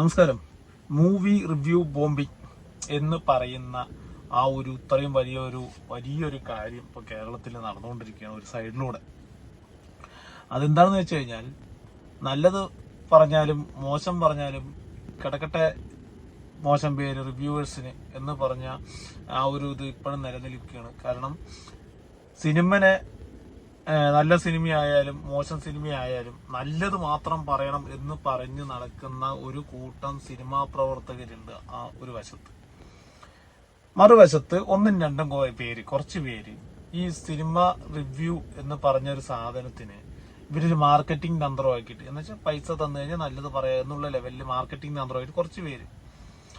നമസ്കാരം. Movie review ബോംബി എന്ന് പറയുന്ന ആ ഒരു ഇത്രയും വലിയൊരു വലിയൊരു കാര്യം ഇപ്പൊ കേരളത്തിൽ നടന്നുകൊണ്ടിരിക്കുകയാണ് ഒരു സൈഡിലൂടെ. അതെന്താണെന്ന് വെച്ച് കഴിഞ്ഞാൽ നല്ലത് പറഞ്ഞാലും മോശം പറഞ്ഞാലും കിടക്കട്ടെ മോശം പേര് റിവ്യൂവേഴ്സിന് എന്ന് പറഞ്ഞ ആ ഒരു ഇത് ഇപ്പോഴും നിലനിൽക്കുകയാണ്. കാരണം സിനിമനെ നല്ല സിനിമയായാലും മോശം സിനിമയായാലും നല്ലത് മാത്രം പറയണം എന്ന് പറഞ്ഞു നടക്കുന്ന ഒരു കൂട്ടം സിനിമാ പ്രവർത്തകരുണ്ട് ആ ഒരു വശത്ത്. മറുവശത്ത് ഒന്നും രണ്ടും പേര് കുറച്ച് പേര്. ഈ സിനിമ റിവ്യൂ എന്ന് പറഞ്ഞൊരു സാധനത്തിന് ഇവരൊരു മാർക്കറ്റിംഗ് തന്ത്രമാക്കിയിട്ട് എന്ന് വെച്ചാൽ പൈസ തന്നു കഴിഞ്ഞാൽ നല്ലത് പറയാം എന്നുള്ള ലെവലിൽ മാർക്കറ്റിംഗ് തന്ത്രമായിട്ട് കുറച്ച് പേര്.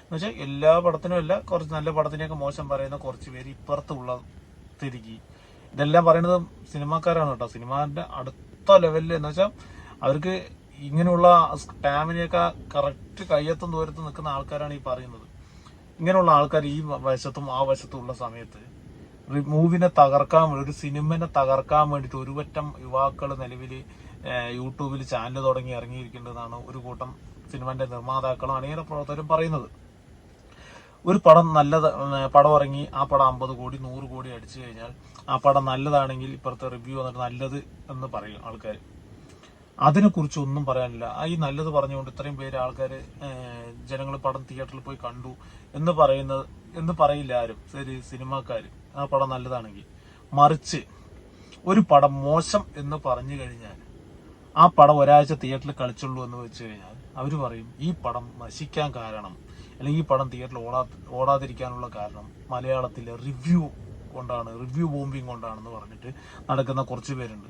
എന്ന് വെച്ചാൽ എല്ലാ പടത്തിനും അല്ല കുറച്ച് നല്ല പടത്തിനെയൊക്കെ മോശം പറയുന്ന കുറച്ച് പേര് ഇപ്പുറത്തുള്ള തിരികെ ഇതെല്ലാം പറയുന്നത് സിനിമാക്കാരാണ് കേട്ടോ. സിനിമാന്റെ അടുത്ത ലെവലിൽ എന്ന് വെച്ചാൽ അവർക്ക് ഇങ്ങനെയുള്ള സ്റ്റാമിനയൊക്കെ കറക്റ്റ് കയ്യെത്തും ദൂരത്ത് നിൽക്കുന്ന ആൾക്കാരാണ് ഈ പറയുന്നത്. ഇങ്ങനെയുള്ള ആൾക്കാർ ഈ വശത്തും ആ വശത്തും ഉള്ള സമയത്ത് മൂവിനെ തകർക്കാൻ വേണ്ടി ഒരു സിനിമനെ തകർക്കാൻ വേണ്ടിയിട്ട് ഒരുപറ്റം യുവാക്കൾ നിലവിൽ യൂട്യൂബിൽ ചാനൽ തുടങ്ങി ഇറങ്ങിയിരിക്കേണ്ടതാണ്. ഒരു കൂട്ടം സിനിമന്റെ നിർമ്മാതാക്കളും അണിയറ പ്രവർത്തകരും പറയുന്നത്. ഒരു പടം നല്ലത് പടം ഇറങ്ങി ആ പടം അമ്പത് കോടി നൂറ് കോടി അടിച്ചു കഴിഞ്ഞാൽ ആ പടം നല്ലതാണെങ്കിൽ ഇപ്പുറത്തെ റിവ്യൂ വന്നിട്ട് നല്ലത് എന്ന് പറയും ആൾക്കാർ അതിനെക്കുറിച്ച് ഒന്നും പറയാനില്ല. ഈ നല്ലത് പറഞ്ഞുകൊണ്ട് ഇത്രയും പേര് ആൾക്കാർ ജനങ്ങൾ പടം തിയേറ്ററിൽ പോയി കണ്ടു എന്ന് പറയുന്നത് എന്ന് പറയില്ല ആരും. ശരി സിനിമാക്കാർ ആ പടം നല്ലതാണെങ്കിൽ മറിച്ച് ഒരു പടം മോശം എന്ന് പറഞ്ഞു കഴിഞ്ഞാൽ ആ പടം ഒരാഴ്ച തിയേറ്ററിൽ കളിച്ചുള്ളൂ എന്ന് വെച്ച് കഴിഞ്ഞാൽ അവർ പറയും ഈ പടം നശിക്കാൻ കാരണം അല്ലെങ്കിൽ ഈ പടം തിയേറ്ററിൽ ഓടാ ഓടാതിരിക്കാനുള്ള കാരണം മലയാളത്തിലെ റിവ്യൂ കൊണ്ടാണ് റിവ്യൂ ബോംബിങ് കൊണ്ടാണെന്ന് പറഞ്ഞിട്ട് നടക്കുന്ന കുറച്ച് പേരുണ്ട്.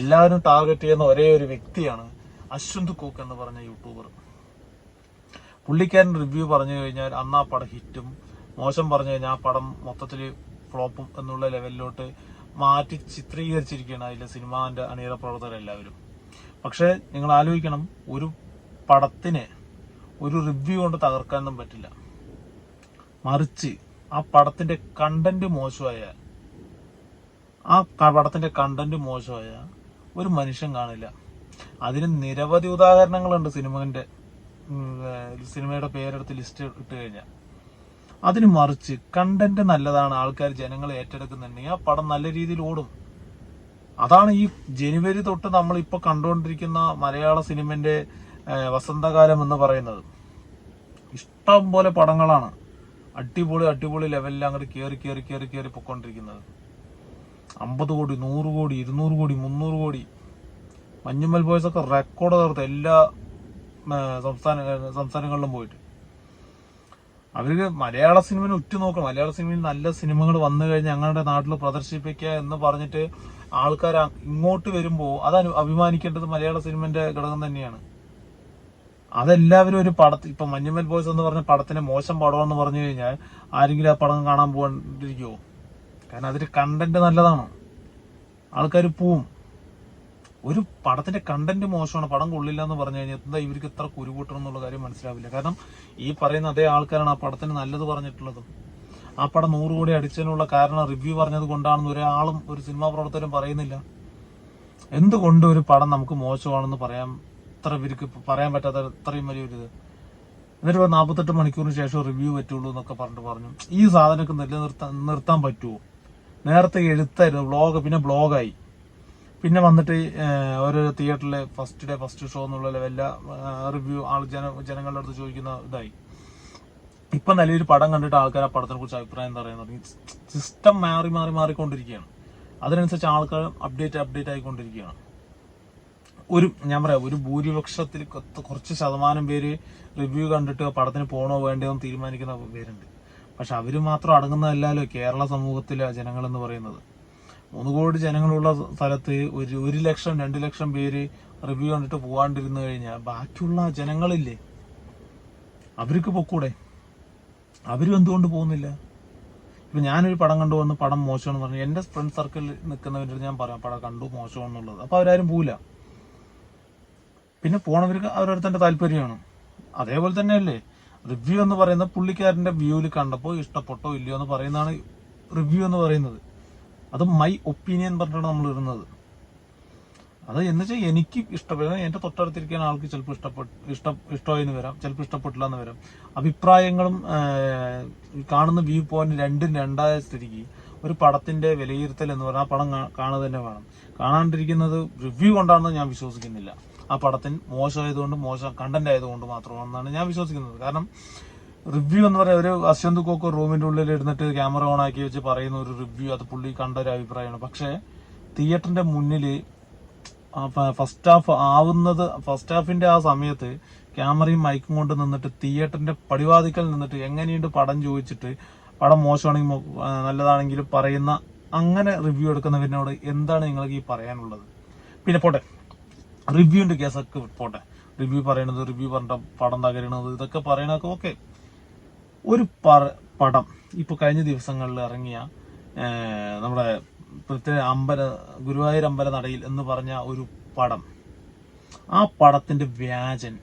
എല്ലാവരും ടാർഗറ്റ് ചെയ്യുന്ന ഒരേ ഒരു വ്യക്തിയാണ് അശ്വന്ത് കോക്ക് എന്ന് പറഞ്ഞ യൂട്യൂബർ പുള്ളിക്കാരൻ റിവ്യൂ പറഞ്ഞു കഴിഞ്ഞാൽ അന്ന് ആ പടം ഹിറ്റും മോശം പറഞ്ഞു കഴിഞ്ഞാൽ ആ പടം മൊത്തത്തിൽ ഫ്ലോപ്പും എന്നുള്ള ലെവലിലോട്ട് മാറ്റി ചിത്രീകരിച്ചിരിക്കുകയാണ് അതിലെ സിനിമാന്റെ അണിയറ പ്രവർത്തകരെല്ലാവരും. പക്ഷെ നിങ്ങൾ ആലോചിക്കണം ഒരു പടത്തിനെ ഒരു റിവ്യൂ കൊണ്ട് തകർക്കാനൊന്നും പറ്റില്ല. മറിച്ച് ആ പടത്തിന്റെ കണ്ടന്റ് മോശമായ ആ പടത്തിന്റെ കണ്ടന്റ് മോശമായ ഒരു മനുഷ്യൻ കാണില്ല. അതിന് നിരവധി ഉദാഹരണങ്ങളുണ്ട് സിനിമന്റെ സിനിമയുടെ പേരെടുത്ത് ലിസ്റ്റ് ഇട്ട് കഴിഞ്ഞാൽ അതിന് മറിച്ച് കണ്ടന്റ് നല്ലതാണ് ആൾക്കാർ ജനങ്ങളെ ഏറ്റെടുക്കുന്നുണ്ടെങ്കിൽ ആ പടം നല്ല രീതിയിൽ ഓടും. അതാണ് ഈ ജനുവരി തൊട്ട് നമ്മൾ ഇപ്പൊ കണ്ടുകൊണ്ടിരിക്കുന്ന മലയാള സിനിമന്റെ വസന്തകാലം എന്ന് പറയുന്നത്. ഇഷ്ടം പോലെ പടങ്ങളാണ് അടിപൊളി അടിപൊളി ലെവലിൽ അങ്ങോട്ട് കയറി കയറി കയറി കയറി പൊക്കോണ്ടിരിക്കുന്നത്. അമ്പത് കോടി നൂറ് കോടി ഇരുന്നൂറ് കോടി മുന്നൂറ് കോടി. മഞ്ഞുമ്മൽ ബോയ്സ് ഒക്കെ റെക്കോർഡ് തകർത്ത് എല്ലാ സംസ്ഥാന സംസ്ഥാനങ്ങളിലും പോയിട്ട്. അവർക്ക് മലയാള സിനിമനെ ഉറ്റുനോക്കണം മലയാള സിനിമയിൽ നല്ല സിനിമകൾ വന്നു കഴിഞ്ഞാൽ ഞങ്ങളുടെ നാട്ടിൽ പ്രദർശിപ്പിക്കുക എന്ന് പറഞ്ഞിട്ട് ആൾക്കാർ ഇങ്ങോട്ട് വരുമ്പോൾ അത് അഭിമാനിക്കേണ്ടത് മലയാള സിനിമന്റെ ഘടകം തന്നെയാണ്. അതെല്ലാവരും ഒരു പടത്തിൽ ഇപ്പൊ മഞ്ഞുമൽ ബോയ്സ് എന്ന് പറഞ്ഞ പടത്തിന് മോശം പടമെന്ന് പറഞ്ഞു കഴിഞ്ഞാൽ ആരെങ്കിലും ആ പടം കാണാൻ പോകാണ്ടിരിക്കുമോ കാരണം അതിന്റെ കണ്ടന്റ് നല്ലതാണ്. ആൾക്കാർ പോവും. ഒരു പടത്തിന്റെ കണ്ടന്റ് മോശമാണ്. പടം കൊള്ളില്ല എന്ന് പറഞ്ഞു കഴിഞ്ഞാൽ എന്താ ഇവർക്ക് ഇത്ര കുരുകൂട്ടണം എന്നുള്ള കാര്യം മനസ്സിലാവില്ല. കാരണം ഈ പറയുന്ന അതേ ആൾക്കാരാണ് ആ പടത്തിന് നല്ലത് പറഞ്ഞിട്ടുള്ളത്. ആ പടം നൂറ് കോടി അടിച്ചതിനുള്ള കാരണം റിവ്യൂ പറഞ്ഞത് കൊണ്ടാണെന്ന് ഒരാളും ഒരു സിനിമാ പ്രവർത്തകരും പറയുന്നില്ല. എന്തുകൊണ്ട് ഒരു പടം നമുക്ക് മോശമാണെന്ന് പറയാൻ ഇത്ര പേർക്ക് പറയാൻ പറ്റാത്ത അത്രയും വലിയൊരു ഇത്. എന്നിട്ട് നാൽപ്പത്തെട്ട് മണിക്കൂറിന് ശേഷം റിവ്യൂ പറ്റുള്ളൂ എന്നൊക്കെ പറഞ്ഞിട്ട് പറഞ്ഞു. ഈ സാധനമൊക്കെ നിലനിർത്താൻ നിർത്താൻ പറ്റുമോ നേരത്തെ എഴുത്തായിരുന്നു ബ്ലോഗ് പിന്നെ ബ്ലോഗായി പിന്നെ വന്നിട്ട് ഓരോ തിയേറ്ററിലെ ഫസ്റ്റ് ഡേ ഫസ്റ്റ് ഷോ എന്നുള്ള ലെവലിലെ റിവ്യൂ ആൾ ജന ജനങ്ങളുടെ അടുത്ത് ചോദിക്കുന്ന ഇതായി. ഇപ്പൊ നല്ലൊരു പടം കണ്ടിട്ട് ആൾക്കാർ ആ പടത്തിനെ കുറിച്ച് അഭിപ്രായം എന്താ പറയാൻ തുടങ്ങി? സിസ്റ്റം മാറി മാറി മാറിക്കൊണ്ടിരിക്കുകയാണ്. അതിനനുസരിച്ച് ആൾക്കാർ അപ്ഡേറ്റ് അപ്ഡേറ്റ് ആയിക്കൊണ്ടിരിക്കുകയാണ്. ഒരു ഞാൻ പറയാം ഒരു ഭൂരിപക്ഷത്തിൽ കുറച്ച് ശതമാനം പേര് റിവ്യൂ കണ്ടിട്ട് പടത്തിന് പോണോ വേണ്ടയോ എന്ന് തീരുമാനിക്കുന്ന പേരുണ്ട്. പക്ഷെ അവർ മാത്രം അടങ്ങുന്നതല്ലല്ലോ കേരള സമൂഹത്തിലെ ജനങ്ങൾ എന്ന് പറയുന്നത്. മൂന്ന് കോടി ജനങ്ങളുള്ള സ്ഥലത്ത് ഒരു ഒരു ലക്ഷം രണ്ട് ലക്ഷം പേര് റിവ്യൂ കണ്ടിട്ട് പോകാണ്ടിരുന്നു കഴിഞ്ഞാൽ ബാക്കിയുള്ള ജനങ്ങളില്ലേ? അവർക്ക് പൊക്കൂടെ? അവരും എന്തുകൊണ്ട് പോകുന്നില്ല? ഇപ്പൊ ഞാനൊരു പടം കണ്ടു വന്ന് പടം മോശമാണെന്ന് പറഞ്ഞു. എന്റെ ഫ്രണ്ട് സർക്കിളിൽ നിൽക്കുന്നവരുടെ ഞാൻ പറയാം പടം കണ്ടു മോശമാണെന്നുള്ളത്. അപ്പൊ അവരാരും പോവില്ല. പിന്നെ പോണവർക്ക് അവരോരുത്തന്റെ താല്പര്യമാണ്. അതേപോലെ തന്നെയല്ലേ? റിവ്യൂ എന്ന് പറയുന്ന പുള്ളിക്കാരന്റെ വ്യൂവിൽ കണ്ടപ്പോൾ ഇഷ്ടപ്പെട്ടോ ഇല്ലയോ എന്ന് പറയുന്നതാണ് റിവ്യൂ എന്ന് പറയുന്നത്. അത് മൈ ഒപ്പീനിയൻ പറഞ്ഞിട്ടാണ് നമ്മൾ ഇടുന്നത്. അത് എന്ന് വെച്ചാൽ എനിക്ക് ഇഷ്ടപ്പെടുന്നത് എന്റെ തൊട്ടടുത്തിരിക്കുന്ന ആൾക്ക് ചിലപ്പോൾ ഇഷ്ടപ്പെട്ട ഇഷ്ടം ഇഷ്ടമായെന്ന് വരാം ചിലപ്പോൾ ഇഷ്ടപ്പെട്ടില്ല എന്ന് വരാം. അഭിപ്രായങ്ങളും കാണുന്ന വ്യൂ പോയിന്റ് രണ്ടും രണ്ടായ സ്ഥിതിക്ക് ഒരു പടത്തിന്റെ വിലയിരുത്തൽ എന്ന് പറഞ്ഞാൽ ആ പടം കാണുക തന്നെ വേണം. കാണാണ്ടിരിക്കുന്നത് റിവ്യൂ കൊണ്ടാണെന്ന് ഞാൻ വിശ്വസിക്കുന്നില്ല. ആ പടത്തിന് മോശമായതുകൊണ്ട് മോശം കണ്ടന്റ് ആയതുകൊണ്ട് മാത്രമാണെന്നാണ് ഞാൻ വിശ്വസിക്കുന്നത്. കാരണം റിവ്യൂ എന്ന് പറയാൻ ഒരു അശ്വന്ത് കോക്കോ റൂമിന്റെ ഉള്ളിൽ ഇരുന്നിട്ട് ക്യാമറ ഓൺ ആക്കി വെച്ച് പറയുന്ന ഒരു റിവ്യൂ അത് പുള്ളി കണ്ട ഒരു അഭിപ്രായമാണ്. പക്ഷേ തിയേറ്ററിന്റെ മുന്നിൽ ഫസ്റ്റ് ഹാഫ് ആവുന്നത് ഫസ്റ്റ് ഹാഫിന്റെ ആ സമയത്ത് ക്യാമറയും മൈക്കും കൊണ്ട് നിന്നിട്ട് തിയേറ്ററിന്റെ പടിവാതിക്കൽ നിന്നിട്ട് എങ്ങനെയുണ്ട് പടം ചോദിച്ചിട്ട് പടം മോശമാണെങ്കിൽ നല്ലതാണെങ്കിലും പറയുന്ന അങ്ങനെ റിവ്യൂ എടുക്കുന്നവരിനോട് എന്താണ് നിങ്ങൾക്ക് ഈ പറയാനുള്ളത്? പിന്നെ പോട്ടെ. റിവ്യൂവിന്റെ കേസൊക്കെ പോട്ടെ. റിവ്യൂ പറയണത് റിവ്യൂ പറഞ്ഞ പടം തകരണത് ഇതൊക്കെ പറയണതൊക്കെ ഓക്കെ ഒരു പടം. ഇപ്പൊ കഴിഞ്ഞ ദിവസങ്ങളിൽ ഇറങ്ങിയ നമ്മുടെ പ്രത്യേക അമ്പല ഗുരുവായൂർ അമ്പല നടയിൽ എന്ന് പറഞ്ഞ ഒരു പടം. ആ പടത്തിന്റെ വ്യാജൻ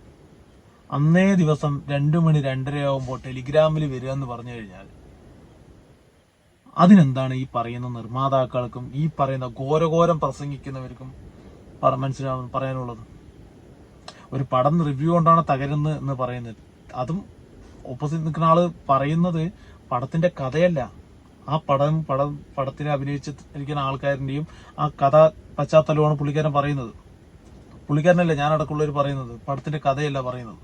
അന്നേ ദിവസം രണ്ടു മണി രണ്ടരയാവുമ്പോൾ ടെലിഗ്രാമിൽ വരിക എന്ന് പറഞ്ഞു കഴിഞ്ഞാൽ അതിനെന്താണ് ഈ പറയുന്ന നിർമ്മാതാക്കൾക്കും ഈ പറയുന്ന ഘോരഘോരം പ്രസംഗിക്കുന്നവർക്കും മനസ്സിലാവും പറയാനുള്ളത്. ഒരു പടം റിവ്യൂ കൊണ്ടാണ് തകരുന്നത് എന്ന് പറയുന്നത്. അതും ഓപ്പോസിറ്റ് നിൽക്കുന്ന ആൾ പറയുന്നത് പടത്തിന്റെ കഥയല്ല. ആ പടം പടം പടത്തിന് അഭിനയിച്ചിരിക്കുന്ന ആൾക്കാരിന്റെയും ആ കഥ പശ്ചാത്തലമാണ് പുള്ളിക്കാരൻ പറയുന്നത്. പുള്ളിക്കാരനല്ല ഞാൻ അടക്കമുള്ളവർ പറയുന്നത്. പടത്തിന്റെ കഥയല്ല പറയുന്നത്.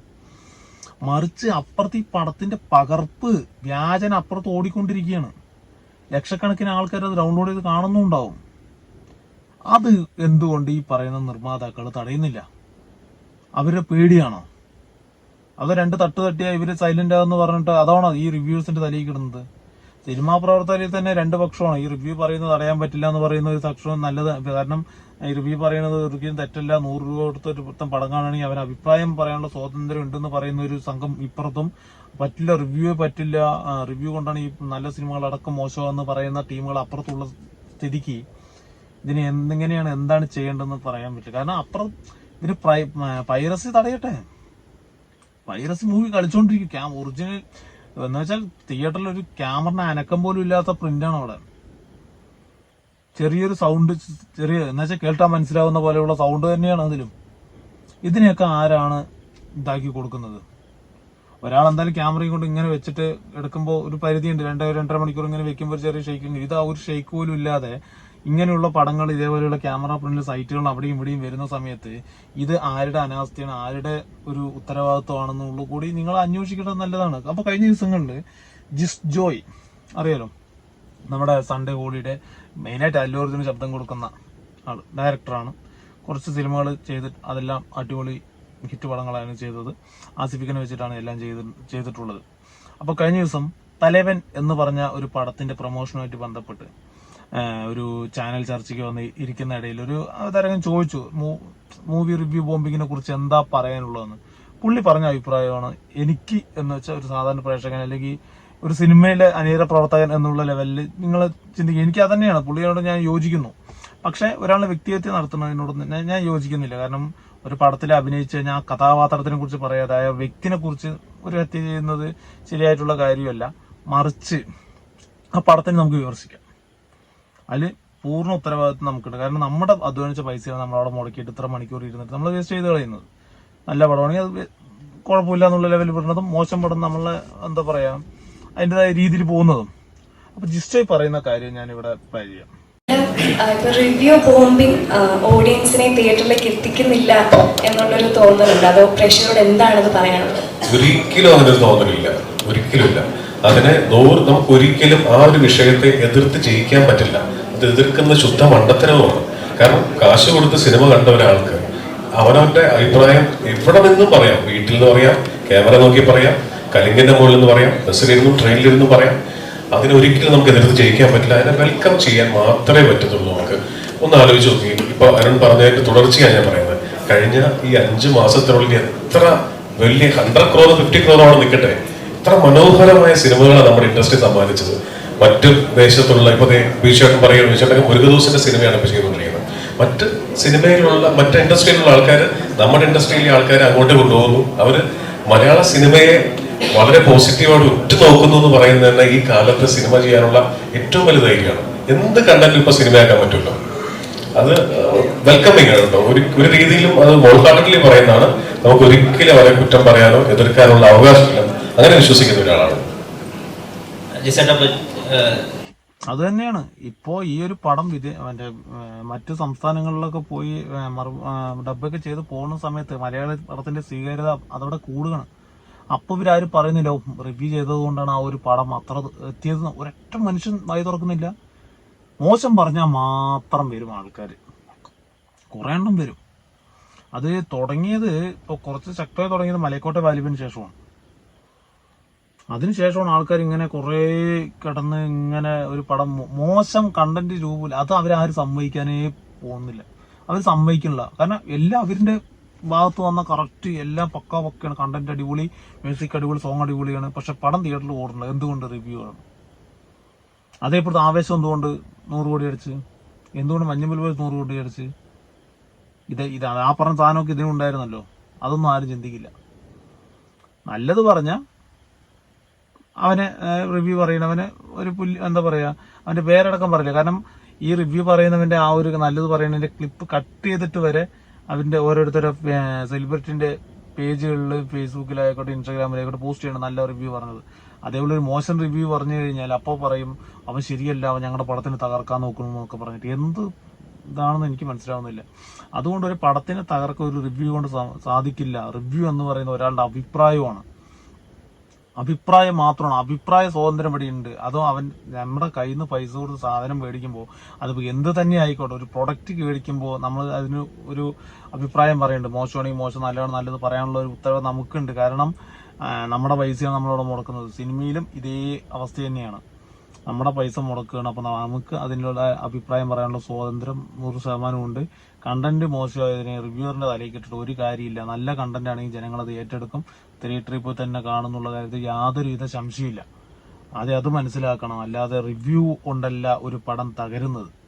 മറിച്ച് അപ്പുറത്ത് ഈ പടത്തിന്റെ പകർപ്പ് വ്യാജന അപ്പുറത്ത് ഓടിക്കൊണ്ടിരിക്കുകയാണ്. ലക്ഷക്കണക്കിന് ആൾക്കാർ അത് ഡൗൺലോഡ് ചെയ്ത് കാണുന്നുണ്ടാവും. അത് എന്തുകൊണ്ട് ഈ പറയുന്ന നിർമ്മാതാക്കൾ തടയുന്നില്ല? അവരെ പേടിയാണോ? അത് രണ്ട് തട്ട് തട്ടിയാൽ ഇവർ സൈലന്റ് ആവെന്ന് പറഞ്ഞിട്ട് അതാണോ ഈ റിവ്യൂസിന്റെ തലയിൽ കിടുന്നത്? സിനിമാ പ്രവർത്തകരിൽ തന്നെ രണ്ട് പക്ഷമാണ്. ഈ റിവ്യൂ പറയുന്നത് അറിയാൻ പറ്റില്ല എന്ന് പറയുന്ന ഒരു പക്ഷം നല്ലത്. കാരണം ഈ റിവ്യൂ പറയുന്നത് ഒരിക്കലും തെറ്റല്ല. നൂറ് രൂപ കൊടുത്ത് ഒരു പടം കാണുകയാണെങ്കിൽ അവൻ അഭിപ്രായം പറയാനുള്ള സ്വാതന്ത്ര്യം ഉണ്ടെന്ന് പറയുന്ന ഒരു സംഘം ഇപ്പുറത്തും. പറ്റില്ല റിവ്യൂ പറ്റില്ല. റിവ്യൂ കൊണ്ടാണ് ഈ നല്ല സിനിമകൾ അടക്കം മോശമെന്ന് പറയുന്ന ടീമുകൾ അപ്പുറത്തുള്ള സ്ഥിതിക്ക് ഇതിന് എന്തെങ്ങനെയാണ് എന്താണ് ചെയ്യേണ്ടതെന്ന് പറയാൻ പറ്റില്ല. കാരണം അപ്പുറം ഇതിന് പൈറസി തടയട്ടെ. പൈറസി മൂവി കളിച്ചോണ്ടിരിക്കും. ക്യാം ഒറിജിനൽ എന്ന് വെച്ചാൽ തിയേറ്ററിൽ ഒരു ക്യാമറിന് അനക്കം പോലും ഇല്ലാത്ത പ്രിന്റാണ് അവിടെ. ചെറിയൊരു സൗണ്ട് ചെറിയ എന്ന് വെച്ചാൽ കേൾക്കാൻ മനസ്സിലാവുന്ന പോലെയുള്ള സൗണ്ട് തന്നെയാണ് അതിലും. ഇതിനെയൊക്കെ ആരാണ് ഇതാക്കി കൊടുക്കുന്നത്? ഒരാൾ എന്തായാലും ക്യാമറയും കൊണ്ട് ഇങ്ങനെ വെച്ചിട്ട് എടുക്കുമ്പോൾ ഒരു പരിധിയുണ്ട്. രണ്ടര രണ്ടര മണിക്കൂർ ഇങ്ങനെ വെക്കുമ്പോൾ ചെറിയ ഷെയ്ക്കിങ് ഇത് ആ ഒരു ഷെയ്ക്ക് പോലും ഇല്ലാതെ ഇങ്ങനെയുള്ള പടങ്ങൾ ഇതേപോലെയുള്ള ക്യാമറ പ്രിന്റിൽ സൈറ്റുകൾ അവിടെയും ഇവിടെയും വരുന്ന സമയത്ത് ഇത് ആരുടെ അനാസ്ഥയാണ് ആരുടെ ഒരു ഉത്തരവാദിത്വമാണെന്നുള്ള കൂടി നിങ്ങൾ അന്വേഷിക്കേണ്ടത് നല്ലതാണ്. അപ്പോൾ കഴിഞ്ഞ ദിവസങ്ങളിൽ ജിസ് ജോയ് അറിയാലോ? നമ്മുടെ സൺഡേ ഹോളിയുടെ മെയിനായിട്ട് അല്ലു അർജുന് ശബ്ദം കൊടുക്കുന്ന ആൾ ഡയറക്ടറാണ്. കുറച്ച് സിനിമകൾ ചെയ്ത് അതെല്ലാം അടിപൊളി ഹിറ്റ് പടങ്ങളാണ് ചെയ്തത്. ആസിഫിക്കനെ വെച്ചിട്ടാണ് എല്ലാം ചെയ്ത് ചെയ്തിട്ടുള്ളത്. അപ്പോൾ കഴിഞ്ഞ ദിവസം തലവൻ എന്ന് പറഞ്ഞ ഒരു പടത്തിന്റെ പ്രൊമോഷനുമായിട്ട് ബന്ധപ്പെട്ട് ഒരു ചാനൽ ചർച്ചയ്ക്ക് വന്ന് ഇരിക്കുന്ന ഇടയിൽ ഒരു അവതാരകൻ ചോദിച്ചു മൂവി റിവ്യൂ ബോംബിങ്ങിനെ കുറിച്ച് എന്താ പറയാനുള്ളതെന്ന്? പുള്ളി പറഞ്ഞ അഭിപ്രായമാണ് എനിക്ക് എന്ന് വെച്ചാൽ ഒരു സാധാരണ പ്രേക്ഷകൻ അല്ലെങ്കിൽ ഒരു സിനിമയിലെ അനേര പ്രവർത്തകൻ എന്നുള്ള ലെവലിൽ നിങ്ങൾ ചിന്തിക്കുക. എനിക്ക് അത് തന്നെയാണ്. പുള്ളിയോട് ഞാൻ യോജിക്കുന്നു. പക്ഷേ ഒരാളുടെ വ്യക്തിഹത്യ നടത്തുന്നതിനോട് ഞാൻ യോജിക്കുന്നില്ല. കാരണം ഒരു പടത്തിൽ അഭിനയിച്ച് കഴിഞ്ഞാൽ ആ കഥാപാത്രത്തിനെ കുറിച്ച് പറയാതെ ആ വ്യക്തിനെ കുറിച്ച് ഒരു ഹത്യ ചെയ്യുന്നത് ശരിയായിട്ടുള്ള കാര്യമല്ല. മറിച്ച് ആ പടത്തിന് നമുക്ക് വിമർശിക്കാം. അതിൽ പൂർണ ഉത്തരവാദിത്വം നമുക്കുണ്ട്. കാരണം നമ്മുടെ അധ്വാനിച്ച പൈസയാണ് നമ്മൾ അവിടെ മുടക്കിയിട്ട് ഇത്ര മണിക്കൂർ ഇരുന്നിട്ട് നമ്മൾ വേസ്റ്റ് ചെയ്ത് കളയുന്നത്. നല്ല പടമാണെങ്കിൽ അത് കുഴപ്പമില്ല എന്നുള്ള ലെവലിൽ പറഞ്ഞതും മോശം പടം നമ്മളെ എന്താ പറയാ അതിന്റെതായ രീതിയിൽ പോകുന്നതും. അപ്പൊ ജിസ്റ്റോയി പറയുന്ന കാര്യം ഞാൻ ഇവിടെ പരിചയം ഇപ്പൊ റിവ്യൂ ബോംബിംഗ് ഓഡിയൻസിനെ തിയേറ്ററിലേക്ക് എത്തിക്കുന്നില്ല എന്നുള്ളൊരു തോന്നലുണ്ട്. അതോ പ്രേക്ഷകരോട് എന്താണെന്ന് പറയാനുള്ളത്? ഒരിക്കലും അങ്ങനെ ഒരു തോന്നലില്ല. ഒരിക്കലുമില്ല അതിനെ നൂറ് നമുക്ക് ഒരിക്കലും ആ ഒരു വിഷയത്തെ എതിർത്ത് ജയിക്കാൻ പറ്റില്ല. എതിർക്കുന്ന ശുദ്ധ മണ്ടത്തരവുമാണ്. കാരണം കാശ് കൊടുത്ത് സിനിമ കണ്ട ഒരാൾക്ക് അവനവന്റെ അഭിപ്രായം എവിടെ നിന്നും പറയാം? വീട്ടിൽ നിന്ന് പറയാം ക്യാമറ നോക്കി പറയാം കലിങ്ങിന്റെ മുകളിൽ നിന്ന് പറയാം ബസ്സിലിരുന്നും ട്രെയിനിലിരുന്നും പറയാം. അതിനെ ഒരിക്കലും നമുക്ക് എതിർത്ത് ജയിക്കാൻ പറ്റില്ല. അതിനെ വെൽക്കം ചെയ്യാൻ മാത്രമേ പറ്റത്തുള്ളൂ നമുക്ക്. ഒന്ന് ആലോചിച്ച് നോക്കി. ഇപ്പൊ അരുൺ പറഞ്ഞതിന്റെ തുടർച്ചയാണ് ഞാൻ പറയുന്നത്. കഴിഞ്ഞ ഈ അഞ്ച് മാസത്തിനുള്ളിൽ എത്ര വലിയ ഹൺഡ്രഡ് ക്രോർ ഫിഫ്റ്റി ആണ് നിൽക്കട്ടെ എത്ര മനോഹരമായ സിനിമകളാണ് നമ്മുടെ ഇൻഡസ്ട്രി സമ്മാനിച്ചത്. മറ്റു ദേശത്തുള്ള ഇപ്പൊ ബീച്ചേട്ടൻ പറയുന്നത് ഒരു ദിവസത്തെ സിനിമയാണ് ഇപ്പൊ ചെയ്തുകൊണ്ടിരിക്കുന്നത്. മറ്റ് സിനിമയിലുള്ള മറ്റ് ഇൻഡസ്ട്രിയിലുള്ള ആൾക്കാർ നമ്മുടെ ഇൻഡസ്ട്രിയിലെ ആൾക്കാർ അങ്ങോട്ട് കൊണ്ടുപോകുന്നു. അവർ മലയാള സിനിമയെ വളരെ പോസിറ്റീവായിട്ട് ഉറ്റുനോക്കുന്നു എന്ന് പറയുന്നത് തന്നെ ഈ കാലത്ത് സിനിമ ചെയ്യാനുള്ള ഏറ്റവും വലിയ ധൈര്യമാണ്. എന്ത് കണ്ടന്റും ഇപ്പൊ സിനിമയാക്കാൻ പറ്റുമല്ലോ. അത് വെൽക്കമിങ് ആണ് കേട്ടോ. ഒരു ഒരു രീതിയിലും അത് വോൾഹാർട്ടഡ്ലി പറയുന്നതാണ്. നമുക്ക് ഒരിക്കലും അവരെ കുറ്റം പറയാനോ എതിർക്കാനുള്ള അവകാശമില്ല. അങ്ങനെ വിശ്വസിക്കുന്ന ഒരാളാണ്. അത് തന്നെയാണ്. ഇപ്പോ ഈ ഒരു പടം വിദേ മറ്റേ മറ്റു സംസ്ഥാനങ്ങളിലൊക്കെ പോയി ഡബൊക്കെ ചെയ്ത് പോകുന്ന സമയത്ത് മലയാള പടത്തിന്റെ സ്വീകാര്യത അതവിടെ കൂടുകയാണ്. അപ്പൊ ഇവരാരും പറയുന്നില്ല റിവ്യൂ ചെയ്തതുകൊണ്ടാണ് ആ ഒരു പടം അത്ര എത്തിയത് ഒരൊറ്റ മനുഷ്യൻ വായി തുറക്കുന്നില്ല. മോശം പറഞ്ഞാൽ മാത്രം വരും ആൾക്കാർ കുറേ എണ്ണം വരും. അത് തുടങ്ങിയത് ഇപ്പൊ കുറച്ച് ശക്തമായി തുടങ്ങിയത് മലയക്കോട്ടെ വാലിബിന് ശേഷമാണ്. അതിനുശേഷമാണ് ആൾക്കാർ ഇങ്ങനെ കുറേ കിടന്ന് ഇങ്ങനെ ഒരു പടം മോശം കണ്ടന്റ് രൂപം അത് അവരാരും സമ്മതിക്കാനേ പോകുന്നില്ല. അവർ സമ്മതിക്കണില്ല കാരണം എല്ലാം അവരിന്റെ ഭാഗത്ത് വന്ന കറക്റ്റ് എല്ലാം പക്ക പക്കയാണ്. കണ്ടന്റ് അടിപൊളി മ്യൂസിക് അടിപൊളി സോങ് അടിപൊളിയാണ്. പക്ഷെ പടം തിയേറ്ററിൽ ഓടുന്നത് എന്തുകൊണ്ട് റിവ്യൂ ആണ്? അതേപോലത്തെ ആവേശം എന്തുകൊണ്ട് നൂറ് കോടി അടിച്ച്? എന്തുകൊണ്ട് മഞ്ഞുമൽ പോയി നൂറ് കോടി അടിച്ച്? ഇത് ഇത് ആ പറഞ്ഞ സാധനമൊക്കെ ഇതിനുണ്ടായിരുന്നല്ലോ. അതൊന്നും ആരും ചിന്തിക്കില്ല. നല്ലത് പറഞ്ഞ അവനെ റിവ്യൂ പറയുന്നവന് ഒരു പുല്ല് എന്താ പറയുക അവന്റെ പേരടക്കം പറയില്ല. കാരണം ഈ റിവ്യൂ പറയുന്നവന്റെ ആ ഒരു നല്ലത് പറയുന്നതിന്റെ ക്ലിപ്പ് കട്ട് ചെയ്തിട്ട് വരെ അവന്റെ ഓരോരുത്തരുടെ സെലിബ്രിറ്റിന്റെ പേജുകളിൽ ഫേസ്ബുക്കിലായിക്കോട്ടെ ഇൻസ്റ്റാഗ്രാമിലായിക്കോട്ടെ പോസ്റ്റ് ചെയ്യണം നല്ല റിവ്യൂ പറഞ്ഞത്. അതേപോലെ ഒരു മോശം റിവ്യൂ പറഞ്ഞു കഴിഞ്ഞാൽ അപ്പോൾ പറയും അവൻ ശരിയല്ല അവൻ ഞങ്ങളുടെ പടത്തിന് തകർക്കാൻ നോക്കുന്നു എന്നൊക്കെ പറഞ്ഞിട്ട്. എന്ത് ഇതാണെന്ന് എനിക്ക് മനസ്സിലാവുന്നില്ല. അതുകൊണ്ട് ഒരു പടത്തിനെ തകർക്ക ഒരു റിവ്യൂ കൊണ്ട് സാധിക്കില്ല. റിവ്യൂ എന്ന് പറയുന്ന ഒരാളുടെ അഭിപ്രായമാണ്. അഭിപ്രായം മാത്രമാണ്. അഭിപ്രായ സ്വാതന്ത്ര്യം ഇവിടെ ഉണ്ട് അതും അവൻ നമ്മുടെ കയ്യിൽ നിന്ന് പൈസ കൊടുത്ത് സാധനം മേടിക്കുമ്പോൾ അതിപ്പോൾ എന്ത് തന്നെ ആയിക്കോട്ടെ ഒരു പ്രൊഡക്റ്റ് മേടിക്കുമ്പോൾ നമ്മൾ അതിന് ഒരു അഭിപ്രായം പറയുന്നുണ്ട് മോശമാണെങ്കിൽ മോശം നല്ലതാണ് നല്ലത് പറയാനുള്ള ഒരു ഉത്തരവ് നമുക്കുണ്ട്. കാരണം നമ്മുടെ പൈസയാണ് നമ്മളവിടെ മുടക്കുന്നത്. സിനിമയിലും ഇതേ അവസ്ഥ തന്നെയാണ്. നമ്മുടെ പൈസ മുടക്കുകയാണ്. അപ്പോൾ നമുക്ക് അതിനുള്ള അഭിപ്രായം പറയാനുള്ള സ്വാതന്ത്ര്യം നൂറ് ശതമാനം ഉണ്ട്. കണ്ടന്റ് മോശമായതിനെ റിവ്യൂറിന്റെ തലയിൽ കിട്ടിയിട്ട് ഒരു കാര്യമില്ല. നല്ല കണ്ടന്റ് ആണെങ്കിൽ ജനങ്ങൾ അത് ഏറ്റെടുക്കും. തിയേറ്ററിൽ പോയി തന്നെ കാണുന്നുള്ള കാര്യത്തിൽ യാതൊരുവിധ സംശയമില്ല ആദ്യം അത് മനസ്സിലാക്കണം. അല്ലാതെ റിവ്യൂ കൊണ്ടല്ല ഒരു പടം തകരുന്നത്.